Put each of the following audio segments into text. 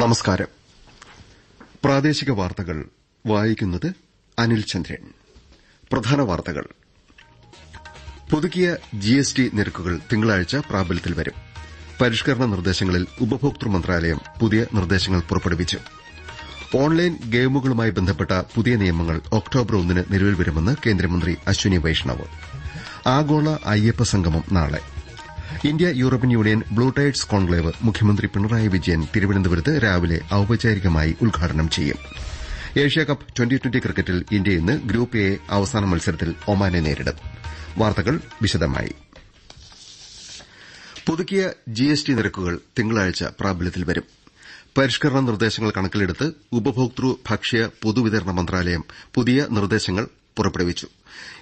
നമസ്കാരം. പ്രാദേശിക വാർത്തകൾ വായിക്കുന്നത് അനിൽ ചന്ദ്രൻ. പ്രധാന വാർത്തകൾ. പുതുക്കിയ ജിഎസ്ടി നിരക്കുകൾ തിങ്കളാഴ്ച പ്രാബല്യത്തിൽ വരും. പരിഷ്കരണ നിർദ്ദേശങ്ങളിൽ ഉപഭോക്തൃ മന്ത്രാലയം പുതിയ നിർദ്ദേശങ്ങൾ പുറപ്പെടുവിച്ചു. ഓൺലൈൻ ഗെയിമുകളുമായി ബന്ധപ്പെട്ട പുതിയ നിയമങ്ങൾ ഒക്ടോബർ ഒന്നിന് നിലവിൽ വരുമെന്ന് കേന്ദ്രമന്ത്രി അശ്വിനി വൈഷ്ണവ്. ആഗോള അയ്യപ്പ സംഗമം നാളെ. India European Union blue tides conclave മുഖ്യമന്ത്രി പിണറായി വിജയൻ തിരുവനന്തപുരത്ത് രാവിലെ ഔപചാരികമായി ഉദ്ഘാടനം ചെയ്യും. ഏഷ്യാകപ്പ് ട്വന്റി ട്വന്റി ക്രിക്കറ്റിൽ ഇന്ത്യ ഇന്ന് ഗ്രൂപ്പ് എ അവസാന മത്സരത്തിൽ ഒമാനെ നേരിടും. വാർത്തകൾ വിശദമായി. പുതുക്കിയ ജിഎസ്ടി നിരക്കുകൾ തിങ്കളാഴ്ച പ്രാബല്യത്തിൽ വരും. പരിഷ്കരണ നിർദ്ദേശങ്ങൾ കണക്കിലെടുത്ത് ഉപഭോക്തൃ ഭക്ഷ്യ പൊതുവിതരണ മന്ത്രാലയം പുതിയ നിർദ്ദേശങ്ങൾ പുറപ്പെടുവിച്ചു.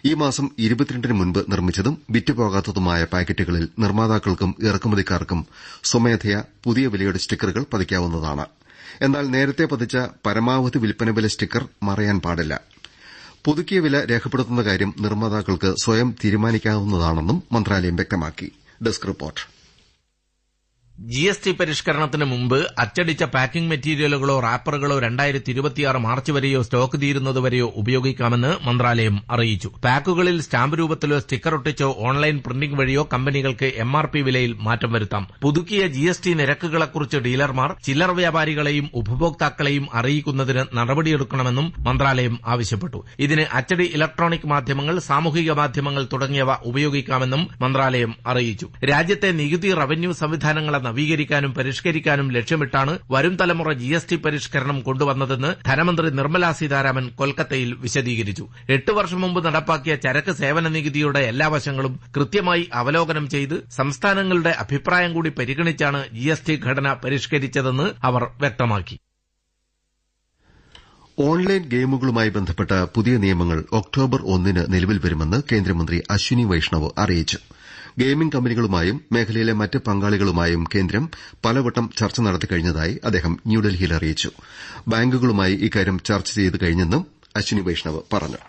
ഈ മാസം ഇരുപത്തിരണ്ടിന് മുൻപ് നിർമ്മിച്ചതും വിറ്റുപോകാത്തതുമായ പാക്കറ്റുകളിൽ നിർമ്മാതാക്കൾക്കും ഇറക്കുമതിക്കാർക്കും സ്വമേധയാ പുതിയ വിലയുടെ സ്റ്റിക്കറുകൾ പതിക്കാവുന്നതാണ്. എന്നാൽ നേരത്തെ പതിച്ച പരമാവധി വിൽപ്പന വില സ്റ്റിക്കർ മറയാൻ പാടില്ല. പുതുക്കിയ വില രേഖപ്പെടുത്തുന്ന കാര്യം നിർമ്മാതാക്കൾക്ക് സ്വയം തീരുമാനിക്കാവുന്നതാണെന്നും മന്ത്രാലയം വ്യക്തമാക്കി. Desk report. G S T പരിഷ്കരണത്തിന് മുമ്പ് അച്ചടിച്ച പാക്കിംഗ് മെറ്റീരിയലുകളോ റാപ്പറുകളോ രണ്ടായിരത്തി ഇരുപത്തിയാറ് മാർച്ച് വരെയോ സ്റ്റോക്ക് തീരുന്നതുവരെയോ ഉപയോഗിക്കാമെന്ന് മന്ത്രാലയം അറിയിച്ചു. പാക്കുകളിൽ സ്റ്റാമ്പ് രൂപത്തിലോ സ്റ്റിക്കർ ഒട്ടിച്ചോ ഓൺലൈൻ പ്രിന്റിംഗ് വഴിയോ കമ്പനികൾക്ക് എം ആർ പി വിലയിൽ മാറ്റം വരുത്താം. പുതുക്കിയ ജി എസ് ടി നിരക്കുകളെക്കുറിച്ച് ഡീലർമാർ ചില്ലർ വ്യാപാരികളെയും ഉപഭോക്താക്കളെയും അറിയിക്കുന്നതിന് നടപടിയെടുക്കണമെന്നും മന്ത്രാലയം ആവശ്യപ്പെട്ടു. ഇതിന് അച്ചടി ഇലക്ട്രോണിക് മാധ്യമങ്ങൾ സാമൂഹിക മാധ്യമങ്ങൾ തുടങ്ങിയവ ഉപയോഗിക്കാമെന്നും മന്ത്രാലയം അറിയിച്ചു. രാജ്യത്തെ നികുതി റവന്യൂ സംവിധാനങ്ങളെ നവീകരിക്കാനും പരിഷ്കരിക്കാനും ലക്ഷ്യമിട്ടാണ് വരും തലമുറ ജി എസ് ടി പരിഷ്കരണം കൊണ്ടുവന്നതെന്ന് ധനമന്ത്രി നിർമ്മലാ സീതാരാമൻ കൊൽക്കത്തയിൽ വിശദീകരിച്ചു. എട്ട് വർഷം മുമ്പ് നടപ്പാക്കിയ ചരക്ക് സേവന നികുതിയുടെ എല്ലാ വശങ്ങളും കൃത്യമായി അവലോകനം ചെയ്ത് സംസ്ഥാനങ്ങളുടെ അഭിപ്രായം കൂടി പരിഗണിച്ചാണ് ജി എസ് ടി ഘടന പരിഷ്കരിച്ചതെന്ന് അവർ വ്യക്തമാക്കി. ഓൺലൈൻ ഗെയിമുകളുമായി ബന്ധപ്പെട്ട പുതിയ നിയമങ്ങൾ ഒക്ടോബർ ഒന്നിന് നിലവിൽ വരുമെന്ന് കേന്ദ്രമന്ത്രി അശ്വിനി വൈഷ്ണവ് അറിയിച്ചു. ഗെയിമിംഗ് കമ്പനികളുമായും മേഖലയിലെ മറ്റ് പങ്കാളികളുമായും കേന്ദ്രം പലവട്ടം ചർച്ച നടത്തിക്കഴിഞ്ഞതായി അദ്ദേഹം ന്യൂഡൽഹിയിൽ അറിയിച്ചു. ബാങ്കുകളുമായി ഇക്കാര്യം ചർച്ച ചെയ്ത് കഴിഞ്ഞെന്നും അശ്വിനി വൈഷ്ണവ് പറഞ്ഞു.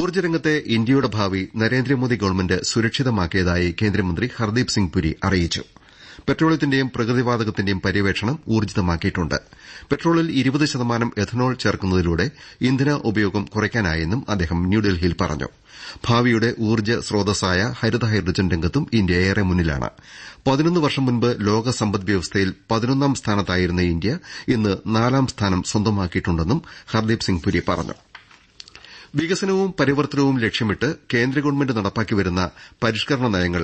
ഊർജരംഗത്തെ ഇന്ത്യയുടെ ഭാവി നരേന്ദ്രമോദി ഗവൺമെന്റ് സുരക്ഷിതമാക്കിയതായി കേന്ദ്രമന്ത്രി ഹർദീപ് സിംഗ് പുരി അറിയിച്ചു. പെട്രോളിയത്തിന്റെയും പ്രകൃതിവാതകത്തിന്റെയും പര്യവേക്ഷണം ഊർജിതമാക്കിയിട്ടുണ്ട്. പെട്രോളിൽ ഇരുപത് ശതമാനം എഥനോൾ ചേർക്കുന്നതിലൂടെ ഇന്ധന ഉപയോഗം കുറയ്ക്കാനായെന്നും അദ്ദേഹം ന്യൂഡൽഹിയിൽ പറഞ്ഞു. ഭാവിയുടെ ഊർജ സ്രോതസ്സായ ഹരിത ഹൈഡ്രജൻ രംഗത്തും ഇന്ത്യ ഏറെ മുന്നിലാണ്. പതിനൊന്ന് വർഷം മുൻപ് ലോക സമ്പദ് വ്യവസ്ഥയിൽ പതിനൊന്നാം സ്ഥാനത്തായിരുന്ന ഇന്ത്യ ഇന്ന് നാലാം സ്ഥാനം സ്വന്തമാക്കിയിട്ടുണ്ടെന്നും ഹർദീപ് സിംഗ് പുരി പറഞ്ഞു. വികസനവും പരിവർത്തനവും ലക്ഷ്യമിട്ട് കേന്ദ്ര ഗവൺമെന്റ് നടപ്പാക്കി വരുന്ന പരിഷ്കരണ നയങ്ങൾ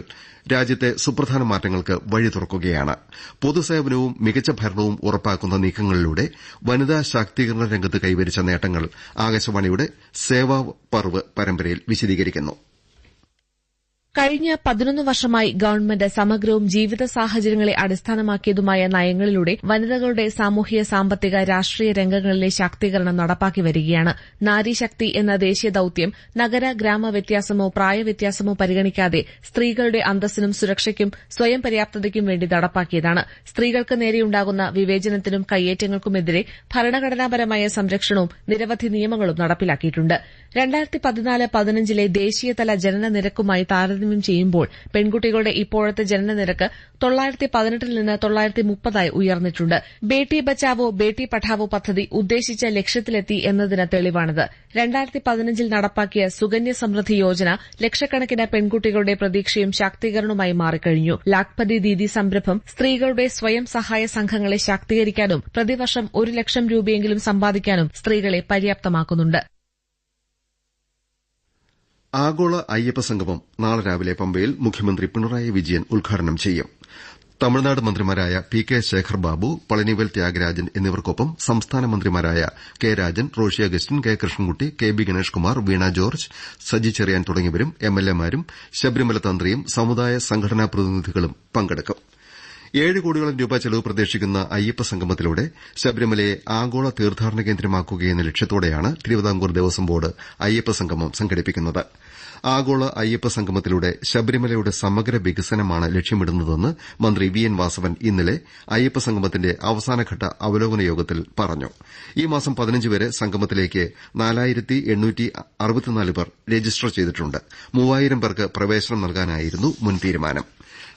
രാജ്യത്തെ സുപ്രധാന മാറ്റങ്ങൾക്ക് വഴി തുറക്കുകയാണ്. പൊതുസേവനവും മികച്ച ഭരണവും ഉറപ്പാക്കുന്ന നീക്കങ്ങളിലൂടെ വനിതാ ശാക്തീകരണ രംഗത്ത് കൈവരിച്ച നേട്ടങ്ങൾ ആകാശവാണിയുടെ സേവാ പർവ് പരമ്പരയിൽ വിശദീകരിക്കുന്നു. കഴിഞ്ഞ പതിനൊന്ന് വർഷമായി ഗവൺമെന്റ് സമഗ്രവും ജീവിത സാഹചര്യങ്ങളെ അടിസ്ഥാനമാക്കിയതുമായ നയങ്ങളിലൂടെ വനിതകളുടെ സാമൂഹിക സാമ്പത്തിക രാഷ്ട്രീയ രംഗങ്ങളിലെ ശാക്തീകരണം നടപ്പാക്കി വരികയാണ്. നാരീശക്തി എന്ന ദേശീയ ദൌത്യം നഗര ഗ്രാമ വ്യത്യാസമോ പ്രായവ്യത്യാസമോ പരിഗണിക്കാതെ സ്ത്രീകളുടെ അന്തസ്സിനും സുരക്ഷയ്ക്കും സ്വയം പര്യാപ്തതയ്ക്കും വേണ്ടി നടപ്പാക്കിയതാണ്. സ്ത്രീകൾക്ക് നേരെയുണ്ടാകുന്ന വിവേചനത്തിനും കയ്യേറ്റങ്ങൾക്കുമെതിരെ ഭരണഘടനാപരമായ സംരക്ഷണവും നിരവധി നിയമങ്ങളും നടപ്പിലാക്കിയിട്ടുണ്ട്. രണ്ടായിരത്തി പതിനാല് പതിനഞ്ചിലെ ദേശീയതല ജനന നിരക്കുമായി താരതമ്യം ചെയ്യുമ്പോൾ പെൺകുട്ടികളുടെ ഇപ്പോഴത്തെ ജനനനിരക്ക് തൊള്ളായിരത്തി പതിനെട്ടിൽ നിന്ന് തൊള്ളായിരത്തി മുപ്പതായി ഉയർന്നിട്ടുണ്ട്. ബേട്ടി ബച്ചാവോ ബേട്ടി പഠാവോ പദ്ധതി ഉദ്ദേശിച്ച ലക്ഷ്യത്തിലെത്തി എന്നതിന് തെളിവാണിത്. രണ്ടായിരത്തി പതിനഞ്ചിൽ നടപ്പാക്കിയ സുകന്യ സമൃദ്ധി യോജന ലക്ഷക്കണക്കിന് പെൺകുട്ടികളുടെ പ്രതീക്ഷയും ശാക്തീകരണവുമായി മാറിക്കഴിഞ്ഞു. ലാഖ്പതി ദീദി സംരംഭം സ്ത്രീകളുടെ സ്വയം സഹായ സംഘങ്ങളെ ശാക്തീകരിക്കാനും പ്രതിവർഷം ഒരു ലക്ഷം രൂപയെങ്കിലും സമ്പാദിക്കാനും സ്ത്രീകളെ പര്യാപ്തമാക്കുന്നുണ്ട്. ആഗോള അയ്യപ്പ സംഗമം നാളെ രാവിലെ പമ്പയിൽ മുഖ്യമന്ത്രി പിണറായി വിജയൻ ഉദ്ഘാടനം ചെയ്യും. തമിഴ്നാട് മന്ത്രിമാരായ പി കെ ശേഖർ ബാബു പളനിവേൽ ത്യാഗരാജൻ എന്നിവർക്കൊപ്പം സംസ്ഥാന മന്ത്രിമാരായ K Rajan Roshy Augustine K Krishnankutty K B Ganesh Kumar Veena George Saji Cherian തുടങ്ങിയവരും എംഎൽഎമാരും ശബരിമല തന്ത്രിയും സമുദായ സംഘടനാ പ്രതിനിധികളും പങ്കെടുക്കും. ഏഴ് കോടിയോളം രൂപ ചെലവ് പ്രതീക്ഷിക്കുന്ന അയ്യപ്പ സംഗമത്തിലൂടെ ശബരിമലയെ ആഗോള തീർത്ഥാടന കേന്ദ്രമാക്കുകയെന്ന ലക്ഷ്യത്തോടെയാണ് തിരുവിതാംകൂർ ദേവസ്വം ബോർഡ് അയ്യപ്പ സംഗമം സംഘടിപ്പിക്കുന്നത്. ആഗോള അയ്യപ്പ സംഗമത്തിലൂടെ ശബരിമലയുടെ സമഗ്ര വികസനമാണ് ലക്ഷ്യമിടുന്നതെന്ന് മന്ത്രി വി എൻ വാസവൻ ഇന്നലെ അയ്യപ്പ സംഗമത്തിന്റെ അവസാനഘട്ട അവലോകന യോഗത്തിൽ പറഞ്ഞു. ഈ മാസം പതിനഞ്ച് വരെ സംഗമത്തിലേക്ക് പേർ രജിസ്റ്റർ ചെയ്തിട്ടുണ്ട്. മൂവായിരം പേർക്ക് പ്രവേശനം നൽകാനായിരുന്നു മുൻ തീരുമാനം.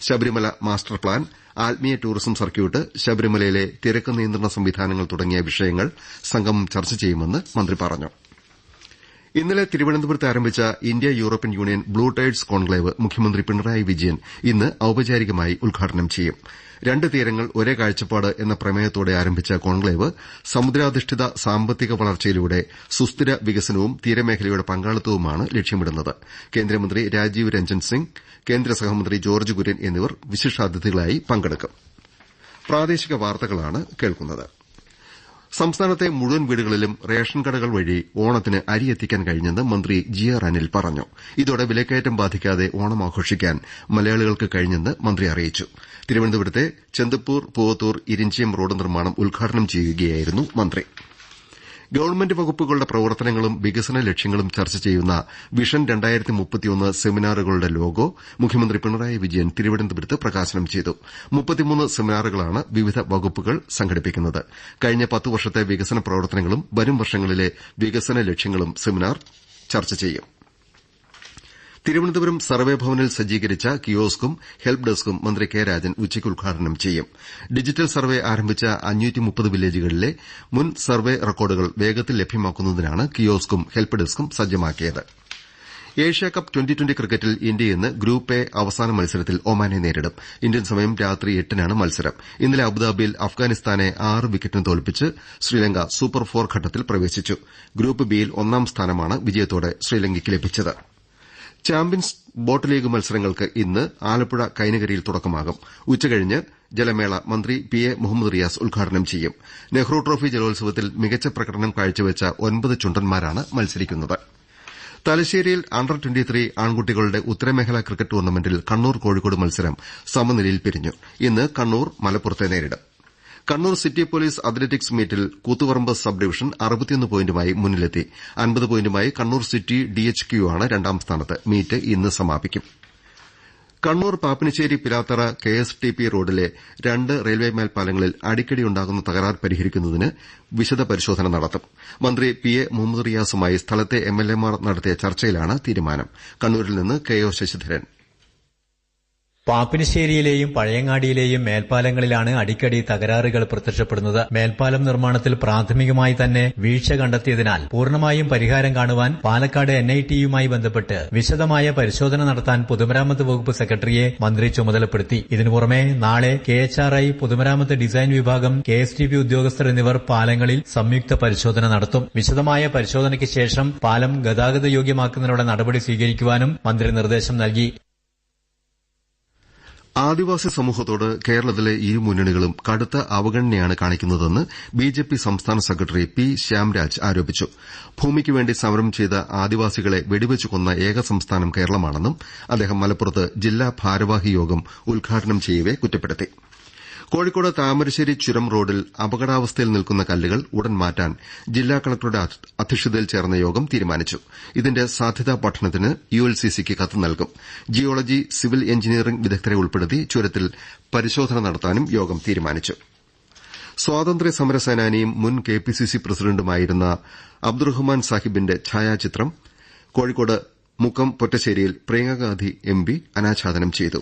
ശബരിമല മാസ്റ്റർ പ്ലാൻ ആത്മീയ ടൂറിസം സർക്യൂട്ട് ശബരിമലയിലെ തിരക്ക് നിയന്ത്രണ സംവിധാനങ്ങൾ തുടങ്ങിയ വിഷയങ്ങൾ സംഗമം ചർച്ച ചെയ്യുമെന്ന് മന്ത്രി പറഞ്ഞു. ഇന്നലെ തിരുവനന്തപുരത്ത് ആരംഭിച്ച India European Union blue tides conclave മുഖ്യമന്ത്രി പിണറായി വിജയൻ ഇന്ന് ഔപചാരികമായി ഉദ്ഘാടനം ചെയ്യും. രണ്ട് തീരങ്ങൾ ഒരേ കാഴ്ചപ്പാട് എന്ന പ്രമേയത്തോടെ ആരംഭിച്ച കോൺക്ലേവ് സമുദ്രാധിഷ്ഠിത സാമ്പത്തിക വളർച്ചയിലൂടെ സുസ്ഥിര വികസനവും തീരമേഖലയുടെ പങ്കാളിത്തവുമാണ് ലക്ഷ്യമിടുന്നത്. കേന്ദ്രമന്ത്രി രാജീവ് രഞ്ജൻ സിംഗ് കേന്ദ്ര സഹമന്ത്രി ജോർജ് കുര്യൻ എന്നിവർ വിശിഷ്ടാതിഥികളായി പങ്കെടുക്കും. സംസ്ഥാനത്തെ മുഴുവൻ വീടുകളിലും റേഷൻ കടകൾ വഴി ഓണത്തിന് അരി എത്തിക്കാൻ കഴിഞ്ഞെന്ന് മന്ത്രി ജി ആർ അനിൽ പറഞ്ഞു. ഇതോടെ വിലക്കയറ്റം ബാധിക്കാതെ ഓണം ആഘോഷിക്കാൻ മലയാളികൾക്ക് കഴിഞ്ഞെന്ന് മന്ത്രി അറിയിച്ചു. തിരുവനന്തപുരത്തെ ചെന്തപ്പൂർ പൂവത്തൂർ ഇരിഞ്ചിയം റോഡ് നിർമ്മാണം ഉദ്ഘാടനം ചെയ്യുകയായിരുന്നു മന്ത്രി. ഗവൺമെന്റ് വകുപ്പുകളുടെ പ്രവർത്തനങ്ങളും വികസന ലക്ഷ്യങ്ങളും ചർച്ച ചെയ്യുന്ന വിഷൻ രണ്ടായിരത്തി സെമിനാറുകളുടെ ലോഗോ മുഖ്യമന്ത്രി പിണറായി വിജയൻ തിരുവനന്തപുരത്ത് പ്രകാശനം ചെയ്തു. സെമിനാറുകളാണ് വിവിധ വകുപ്പുകൾ സംഘടിപ്പിക്കുന്നത്. കഴിഞ്ഞ പത്ത് വർഷത്തെ വികസന പ്രവർത്തനങ്ങളും വരും വർഷങ്ങളിലെ വികസന ലക്ഷ്യങ്ങളും സെമിനാർ ചർച്ച ചെയ്യും. തിരുവനന്തപുരം സർവേ ഭവനിൽ സജ്ജീകരിച്ച കിയോസ്കും ഹെൽപ് ഡെസ്കും മന്ത്രി കെ രാജൻ ഉച്ചയ്ക്ക് ഉദ്ഘാടനം ചെയ്യും. ഡിജിറ്റൽ സർവേ ആരംഭിച്ച വില്ലേജുകളിലെ മുൻ സർവേ റെക്കോർഡുകൾ വേഗത്തിൽ ലഭ്യമാക്കുന്നതിനാണ് കിയോസ്കും ഹെൽപ് ഡെസ്കും സജ്ജമാക്കിയത്. ഏഷ്യാകപ്പ് ട്വന്റി ട്വന്റി ക്രിക്കറ്റിൽ ഇന്ത്യ ഇന്ന് ഗ്രൂപ്പ് എ അവസാന മത്സരത്തിൽ ഒമാനെ നേരിടും. ഇന്ത്യൻ സമയം രാത്രി എട്ടിനാണ് മത്സരം. ഇന്നലെ അബുദാബിയിൽ അഫ്ഗാനിസ്ഥാനെ ആറ് വിക്കറ്റിന് തോൽപ്പിച്ച് ശ്രീലങ്ക സൂപ്പർ ഫോർ ഘട്ടത്തിൽ പ്രവേശിച്ചു. ഗ്രൂപ്പ് ബിയിൽ ഒന്നാം സ്ഥാനമാണ് വിജയത്തോടെ ശ്രീലങ്കയ്ക്ക് ലഭിച്ചത്. ചാമ്പ്യൻസ് ബോട്ട് ലീഗ് മത്സരങ്ങൾക്ക് ഇന്ന് ആലപ്പുഴ കൈനകരിയിൽ തുടക്കമാകും. ഉച്ചകഴിഞ്ഞ് ജലമേള മന്ത്രി പി എ മുഹമ്മദ് റിയാസ് ഉദ്ഘാടനം ചെയ്യും. നെഹ്റു ട്രോഫി ജലോത്സവത്തിൽ മികച്ച പ്രകടനം കാഴ്ചവെച്ച ഒൻപത് ചുണ്ടന്മാരാണ് മത്സരിക്കുന്നത്. തലശ്ശേരിയിൽ അണ്ടർ ആൺകുട്ടികളുടെ ഉത്തരമേഖലാ ക്രിക്കറ്റ് ടൂർണമെന്റിൽ കണ്ണൂർ കോഴിക്കോട് മത്സരം സമനിലയിൽ പിരിഞ്ഞു. ഇന്ന് കണ്ണൂർ മലപ്പുറത്തെ നേരിടും. കണ്ണൂർ സിറ്റി പോലീസ് അത്ലറ്റിക്സ് മീറ്റിൽ കൂത്തുപറമ്പ് സബ് ഡിവിഷൻ പോയിന്റുമായി മുന്നിലെത്തി. അൻപത് പോയിന്റുമായി കണ്ണൂർ സിറ്റി ഡിഎച്ച്ക്യു ആണ് രണ്ടാം സ്ഥാനത്ത്. മീറ്റ് ഇന്ന് സമാപിക്കും. Kannur Pappinissery Pilathara K S T P റോഡിലെ രണ്ട് റെയിൽവേ മേൽപ്പാലങ്ങളിൽ അടിക്കടി ഉണ്ടാകുന്ന തകരാർ പരിഹരിക്കുന്നതിന് വിശദ പരിശോധന നടത്തും. മന്ത്രി പി എ മുഹമ്മദ് റിയാസുമായി സ്ഥലത്തെ എംഎൽഎമാർ നടത്തിയ ചർച്ചയിലാണ് തീരുമാനം. കണ്ണൂരിൽ നിന്ന് കെ ഒ ശശിധരൻ. പാപ്പിനിശ്ശേരിയിലെയും പഴയങ്ങാടിയിലെയും മേൽപ്പാലങ്ങളിലാണ് അടിക്കടി തകരാറുകൾ പ്രത്യക്ഷപ്പെടുന്നത്. മേൽപ്പാലം നിർമ്മാണത്തിൽ പ്രാഥമികമായി തന്നെ വീഴ്ച കണ്ടെത്തിയതിനാൽ പൂർണമായും പരിഹാരം കാണുവാൻ പാലക്കാട് എൻ ഐ ടിയുമായി ബന്ധപ്പെട്ട് വിശദമായ പരിശോധന നടത്താൻ പൊതുമരാമത്ത് വകുപ്പ് സെക്രട്ടറിയെ മന്ത്രി ചുമതലപ്പെടുത്തി. ഇതിനു പുറമെ നാളെ കെ എച്ച് ആർ ഐ പൊതുമരാമത്ത് ഡിസൈൻ വിഭാഗം കെ എസ് ടി പി ഉദ്യോഗസ്ഥർ എന്നിവർ പാലങ്ങളിൽ സംയുക്ത പരിശോധന നടത്തും. വിശദമായ പരിശോധനയ്ക്ക് ശേഷം പാലം ഗതാഗത യോഗ്യമാക്കുന്നതിനുള്ള നടപടി സ്വീകരിക്കുവാനും മന്ത്രി നിർദ്ദേശം നൽകി. ആദിവാസി സമൂഹത്തോട് കേരളത്തിലെ ഇരു മുന്നണികളും കടുത്ത അവഗണനയാണ് കാണിക്കുന്നതെന്ന് ബിജെപി സംസ്ഥാന സെക്രട്ടറി പി ശ്യാംരാജ് ആരോപിച്ചു. ഭൂമിക്കുവേണ്ടി സമരം ചെയ്ത ആദിവാസികളെ വെടിവെച്ചു കൊന്ന ഏക സംസ്ഥാനം കേരളമാണെന്നും അദ്ദേഹം മലപ്പുറത്ത് ജില്ലാ ഭാരവാഹി യോഗം ഉദ്ഘാടനം ചെയ്യവെ കുറ്റപ്പെടുത്തി. കോഴിക്കോട് താമരശ്ശേരി ചുരം റോഡിൽ അപകടാവസ്ഥയിൽ നിൽക്കുന്ന കല്ലുകൾ ഉടൻ മാറ്റാൻ ജില്ലാ കളക്ടറുടെ അധ്യക്ഷതയിൽ ചേർന്ന യോഗം തീരുമാനിച്ചു. ഇതിന്റെ സാധ്യതാ പഠനത്തിന് യുഎൽസിസിക്ക് കത്ത് നൽകും. ജിയോളജി സിവിൽ എഞ്ചിനീയറിംഗ് വിദഗ്ധരെ ഉൾപ്പെടുത്തി ചുരത്തിൽ പരിശോധന നടത്താനും യോഗം തീരുമാനിച്ചു. സ്വാതന്ത്ര്യ സമര സേനാനിയും മുൻ കെപിസിസി പ്രസിഡന്റുമായിരുന്ന അബ്ദുറഹ്മാൻ സാഹിബിന്റെ ഛായാചിത്രം കോഴിക്കോട് മുക്കം പൊറ്റശ്ശേരിയിൽ പ്രിയങ്കാഗാന്ധി എം പി അനാച്ഛാദനം ചെയ്തു.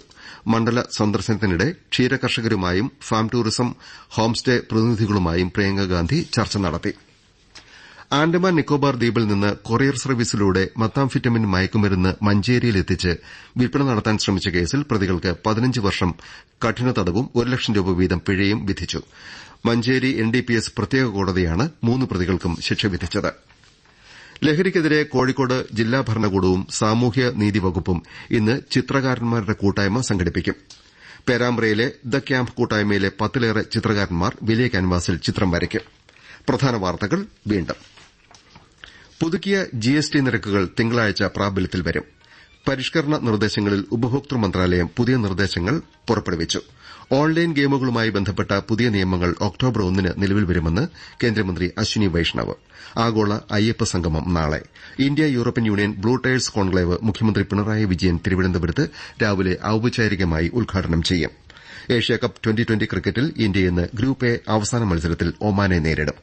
മണ്ഡല സന്ദർശനത്തിനിടെ ക്ഷീര ക്ഷീരകർഷകരുമായും ഫാം ടൂറിസം ഹോംസ്റ്റേ പ്രതിനിധികളുമായും പ്രിയങ്കാഗാന്ധി ചർച്ച നടത്തി. ആൻഡമാൻ നിക്കോബാർ ദ്വീപിൽ നിന്ന് കൊറിയർ സർവീസിലൂടെ മത്താംഫിറ്റമിൻ മയക്കുമരുന്ന് മഞ്ചേരിയിലെത്തിച്ച് വിൽപ്പന നടത്താൻ ശ്രമിച്ച കേസിൽ പ്രതികൾക്ക് പതിനഞ്ച് വർഷം കഠിന തടവും ഒരു ലക്ഷം രൂപ വീതം പിഴയും വിധിച്ചു. മഞ്ചേരി എൻഡിപിഎസ് പ്രത്യേക കോടതിയാണ് മൂന്ന് പ്രതികൾക്കും ശിക്ഷ വിധിച്ചത്. ലഹരിക്കെതിരെ കോഴിക്കോട് ജില്ലാ ഭരണകൂടവും സാമൂഹ്യ നീതി വകുപ്പും ഇന്ന് ചിത്രകാരന്മാരുടെ കൂട്ടായ്മ സംഘടിപ്പിക്കും. പേരാമ്പ്രയിലെ ദ ക്യാമ്പ് കൂട്ടായ്മയിലെ പത്തിലേറെ ചിത്രകാരന്മാർ വലിയ ക്യാൻവാസിൽ ചിത്രം വരയ്ക്കും. പുതുക്കിയ ജിഎസ്ടി നിരക്കുകൾ തിങ്കളാഴ്ച പ്രാബല്യത്തിൽ വരും. പരിഷ്കരണ നിർദ്ദേശങ്ങളിൽ ഉപഭോക്തൃ മന്ത്രാലയം പുതിയ നിർദ്ദേശങ്ങൾ പുറപ്പെടുവിച്ചു. ഓൺലൈൻ ഗെയിമുകളുമായി ബന്ധപ്പെട്ട പുതിയ നിയമങ്ങൾ ഒക്ടോബർ ഒന്നിന് നിലവിൽ വരുമെന്ന് കേന്ദ്രമന്ത്രി അശ്വിനി വൈഷ്ണവ്. ആഗോള അയ്യപ്പ സംഗമം നാളെ. India European Union blue tyres conclave മുഖ്യമന്ത്രി പിണറായി വിജയൻ തിരുവനന്തപുരത്ത് രാവിലെ ഔപചാരികമായി ഉദ്ഘാടനം ചെയ്യും. ഏഷ്യാകപ്പ് ട്വന്റി ട്വന്റി ക്രിക്കറ്റിൽ ഇന്ത്യ ഇന്ന് ഗ്രൂപ്പ് എ അവസാന മത്സരത്തിൽ ഒമാനെ നേരിടും.